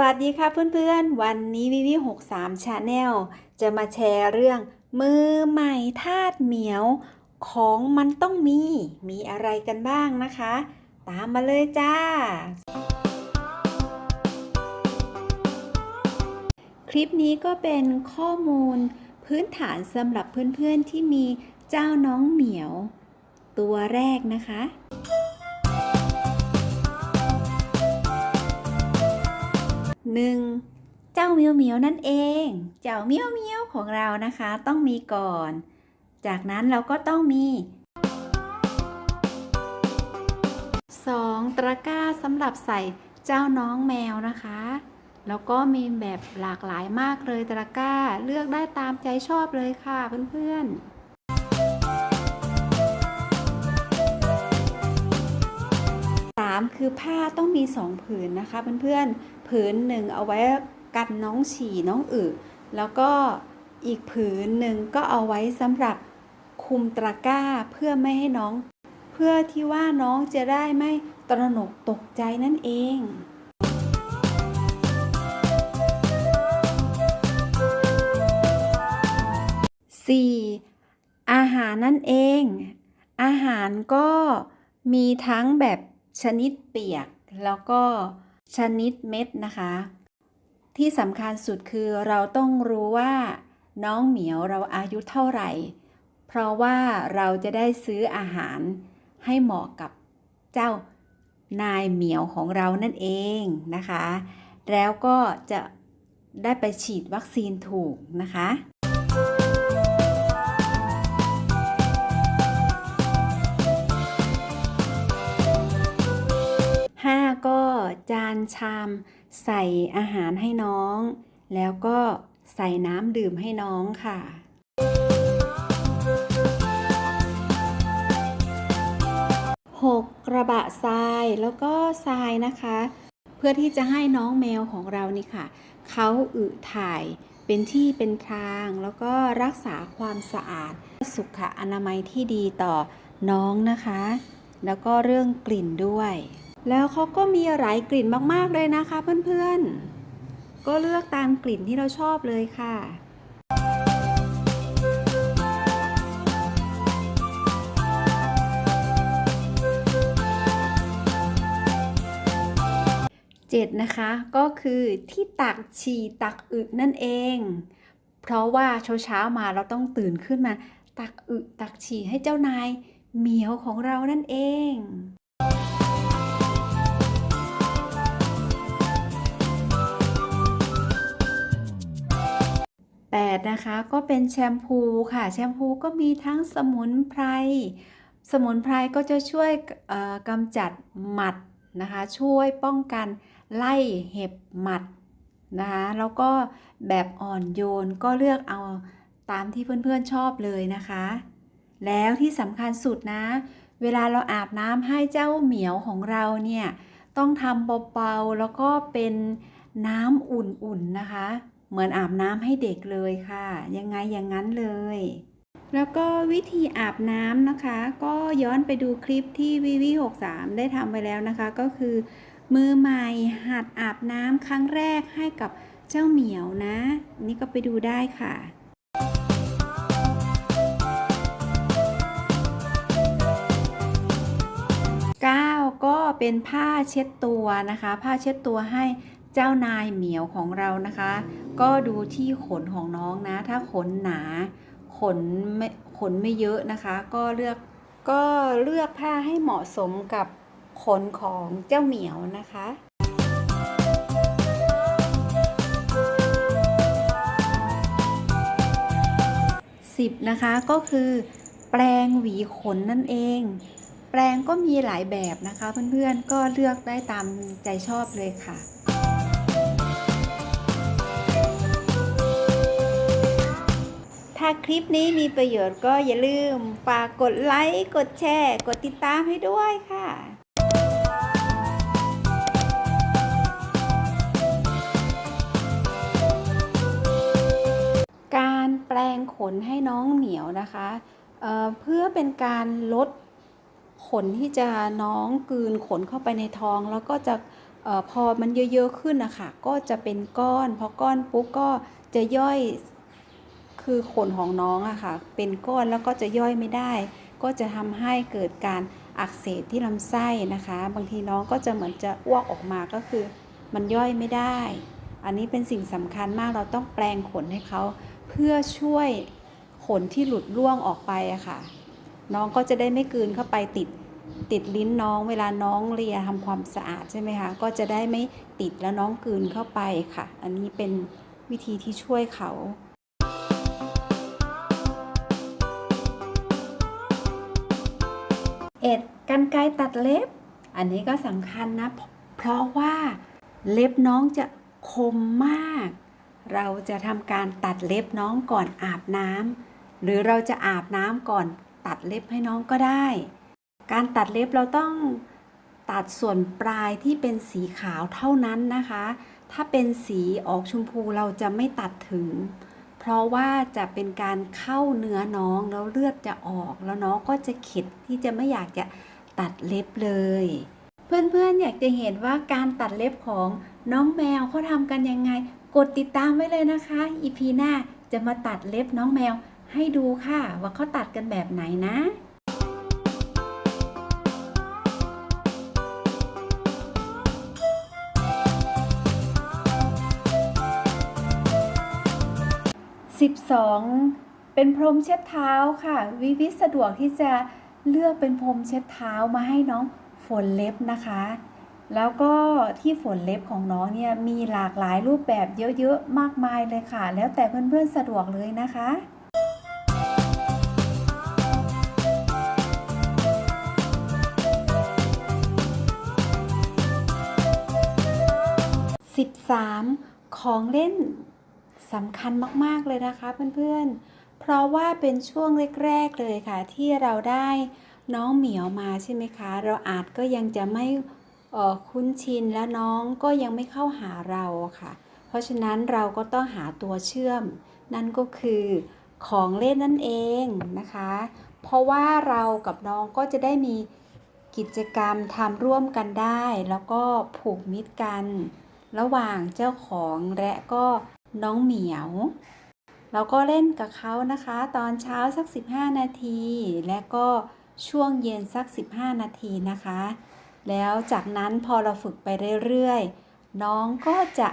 วัสดีค่ะเพื่อนๆ วันนี้วิวิหกสามชาแนลจะมาแชร์เรื่องมือใหม่ทาสเหมียวของมันต้องมีมีอะไรกันบ้างนะคะ ตามมาเลยจ้า คลิปนี้ก็เป็นข้อมูลพื้นฐานสำหรับเพื่อนๆที่มีเจ้าน้องเหมียว ตัวแรกนะคะ หนึ่งเจ้าเมียวเมียวนั่นเอง เจ้าเมียวเมียวของเรานะคะต้องมีก่อน จากนั้นเราก็ต้องมีสองตะกร้าสำหรับใส่เจ้าน้องแมวนะคะ แล้วก็มีแบบหลากหลายมากเลยตะกร้าเลือกได้ตามใจชอบเลยค่ะเพื่อนๆ สามคือผ้าต้องมีสองผืนนะคะเพื่อนๆผืนหนึ่งเอาไว้กันน้องฉี่น้องอึแล้วก็อีกผืนหนึ่งก็เอาไว้สำหรับคุมตะกร้าเพื่อไม่ให้น้อง เพื่อที่ว่าน้องจะได้ไม่ตระหนกตกใจนั่นเอง 4. อาหารนั่นเอง อาหารก็มีทั้งแบบ ชนิดเปียก แล้วก็ชนิดเม็ดนะคะ ที่สำคัญสุดคือเราต้องรู้ว่าน้องเหมียวเราอายุเท่าไหร่ เพราะว่าเราจะได้ซื้ออาหารให้เหมาะกับเจ้านายเหมียวของเรานั่นเองนะคะ แล้วก็จะได้ไปฉีดวัคซีนถูกนะคะ จานชาม ใส่อาหารให้น้อง แล้วก็ใส่น้ำดื่มให้น้องค่ะหกกระบะทรายแล้วก็ทรายนะคะ เพื่อที่จะให้น้องแมวของเรานี่ค่ะเขาอึถ่ายเป็นที่เป็นทางแล้วก็รักษาความสะอาด สุขอนามัยที่ดีต่อน้องนะคะ แล้วก็เรื่องกลิ่นด้วย แล้วเขาก็มีหลายกลิ่นมากๆเลยนะคะเพื่อนๆ ก็เลือกตามกลิ่นที่เราชอบเลยค่ะ เจ็ดนะคะก็คือที่ตักฉี่ตักอึนั่นเอง เพราะว่าเช้าๆมาเราต้องตื่นขึ้นมา ตักอึตักฉี่ให้เจ้านายเหมียวของเรานั่นเอง 8 นะคะ ก็เป็นแชมพูค่ะ แชมพูก็มีทั้งสมุนไพร สมุนไพรก็จะช่วยกำจัดหมัดนะคะ ช่วยป้องกันไล่เห็บหมัดนะคะ แล้วก็แบบอ่อนโยนก็เลือกเอาตามที่เพื่อนๆชอบเลยนะคะ แล้วที่สำคัญสุดนะ เวลาเราอาบน้ำให้เจ้าเหมียวของเราเนี่ย ต้องทำเบาๆแล้วก็เป็นน้ำอุ่นๆนะคะ เหมือนอาบน้ำให้เด็กเลยค่ะ ยังไงอย่างนั้นเลย แล้วก็วิธีอาบน้ำนะคะ ก็ย้อนไปดูคลิปที่วิวิ63 ได้ทำไปแล้วนะคะ ก็คือ มือใหม่หัดอาบน้ำครั้งแรกให้กับเจ้าเหมียวนะ นี่ก็ไปดูได้ค่ะ9ก็เป็นผ้าเช็ดตัวนะคะ ผ้าเช็ดตัวให้ เจ้านายเหมียวของเรานะคะ ก็ดูที่ขนของน้องนะ ถ้าขนหนาขนไม่ขนไม่เยอะนะคะ ก็เลือกก็เลือกผ้าให้เหมาะสมกับขนของเจ้าเหมียวนะคะสิบนะคะก็คือแปรงหวีขนนั่นเอง แปรงก็มีหลายแบบนะคะ เพื่อนๆก็เลือกได้ตามใจชอบเลยค่ะ ถ้าคลิปนี้มีประโยชน์ก็อย่าลืมฝากกดไลค์กดแชร์ กดติดตามให้ด้วยค่ะการแปลงขนให้น้องเหมียวนะคะเเพื่อเป็นการลดขนที่จะน้องกืนขนเข้าไปในท้อง แล้วก็จะออพอมันเยอะๆขึ้นนะคะก็จะเป็นก้อน พอก้อนปุ๊บก็จะย่อย คือขนของน้องอะค่ะ เป็นก้อนแล้วก็จะย่อยไม่ได้ ก็จะทำให้เกิดการอักเสบที่ลำไส้นะคะ บางทีน้องก็จะเหมือนจะอ้วกออกมาก็คือ มันย่อยไม่ได้ อันนี้เป็นสิ่งสำคัญมากเราต้องแปลงขนให้เขาเพื่อช่วยขนที่หลุดร่วงออกไปอะค่ะ น้องก็จะได้ไม่กืนเข้าไปติดติดลิ้นน้องเวลาน้องเลียทำความสะอาดใช่ไหมคะ ก็จะได้ไม่ติดแล้วน้องกืนเข้าไปค่ะ อันนี้เป็นวิธีที่ช่วยเขา เอ็ดกันไกรตัดเล็บ อันนี้ก็สำคัญนะ เพราะว่าเล็บน้องจะคมมาก เราจะทำการตัดเล็บน้องก่อนอาบน้ำหรือเราจะอาบน้ำก่อนตัดเล็บให้น้องก็ได้ การตัดเล็บเราต้องตัดส่วนปลายที่เป็นสีขาวเท่านั้นนะคะ ถ้าเป็นสีออกชมพูเราจะไม่ตัดถึง เพราะว่าจะเป็นการเข้าเนื้อน้องแล้วเลือดจะออก แล้วน้องก็จะเข็ดที่จะไม่อยากจะตัดเล็บเลย เพื่อนๆอยากจะเห็นว่าการตัดเล็บของน้องแมวเขาทำกันยังไง กดติดตามไว้เลยนะคะอีพีหน้าจะมาตัดเล็บน้องแมวให้ดูค่ะ ว่าเขาตัดกันแบบไหนนะ 12 เป็นพรมเช็ดเท้าค่ะ วิวิสะดวกที่จะเลือกเป็นพรมเช็ดเท้ามาให้น้องฝนเล็บนะคะ แล้วก็ที่ฝนเล็บของน้องเนี่ยมีหลากหลายรูปแบบเยอะๆมากมายเลยค่ะ แล้วแต่เพื่อนๆสะดวกเลยนะคะ13ของเล่น สำคัญมากๆเลยนะคะเพื่อนๆ เพราะว่าเป็นช่วงแรกๆเลยค่ะ ที่เราได้น้องเหมียวมาใช่ไหมคะ เราอาจก็ยังจะไม่คุ้นชินและน้องก็ยังไม่เข้าหาเราค่ะ เพราะฉะนั้นเราก็ต้องหาตัวเชื่อม นั่นก็คือของเล่นนั่นเองนะคะ เพราะว่าเรากับน้องก็จะได้มีกิจกรรมทำร่วมกันได้ แล้วก็ผูกมิตรกัน ระหว่างเจ้าของและก็ น้องเหมียว เราก็เล่นกับเขานะคะ ตอนเช้าสัก 15 นาที และก็ช่วงเย็นสัก 15 นาทีนะคะ แล้วจากนั้นพอเราฝึกไปเรื่อยๆ น้องก็จะ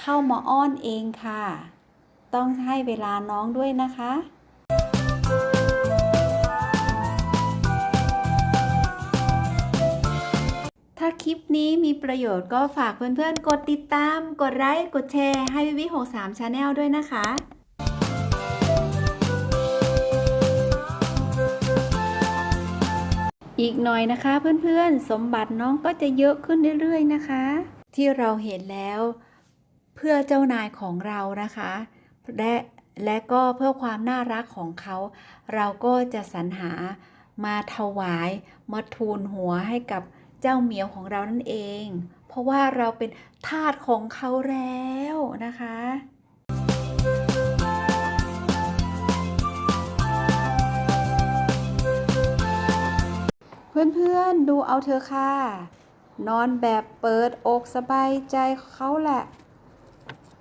เข้ามาอ้อนเองค่ะ ต้องให้เวลาน้องด้วยนะคะ ลิปนี้มีประโยชน์ก็ฝากเพื่อนๆ กดติดตาม กดไลค์ กดแชร์ให้วิวิ63 Channel ด้วยนะคะอีกหน่อยนะคะเพื่อนๆ สมบัติน้องก็จะเยอะขึ้นเรื่อยๆนะคะ ที่เราเห็นแล้วเพื่อเจ้านายของเรานะคะ และและก็เพื่อความน่ารักของเขา เราก็จะสรรหามาถวายมาทูลหัวให้กับ เจ้าเหมียวของเรานั่นเอง เพราะว่าเราเป็นทาสของเขาแล้วนะคะเพื่อนๆดูเอาเธอค่ะ นอนแบบเปิดอกสบายใจเขาแหละ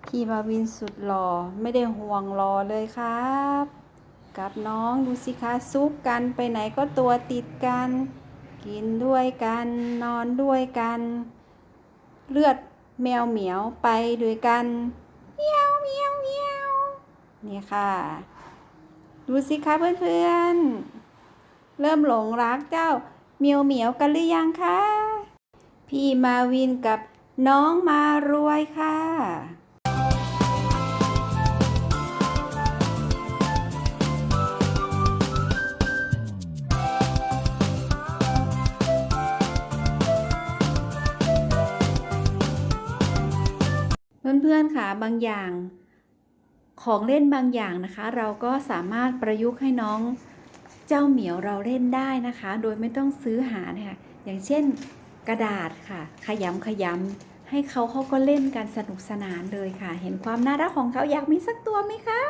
พี่มาวินสุดหล่อไม่ได้ห่วงรอเลยครับ กับน้องดูสิคะซุกกันไปไหนก็ตัวติดกัน กินด้วยกันนอนด้วยกัน เลือดแมวเหมียวไปด้วยกันเมียวเมียวเมียวนี่ค่ะ ดูสิคะเพื่อนๆ เริ่มหลงรักเจ้าเมียวเหมียวกันหรือยังคะ พี่มาวินกับน้องมารวยค่ะ เพื่อนๆค่ะบางอย่าง ของเล่นบางอย่างนะคะ เราก็สามารถประยุกต์ให้น้องเจ้าเหมียวเราเล่นได้นะคะ โดยไม่ต้องซื้อหานะคะอย่างเช่นกระดาษค่ะ ขยำขยำให้เขาเขาก็เล่นกันสนุกสนานเลยค่ะ เห็นความน่ารักของเขาอยากมีสักตัวไหมคะ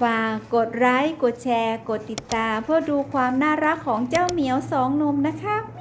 ฝากกดไลค์กดแชร์ กดติดตาม เพื่อดูความน่ารักของเจ้าเหมียวสองนมนะครับ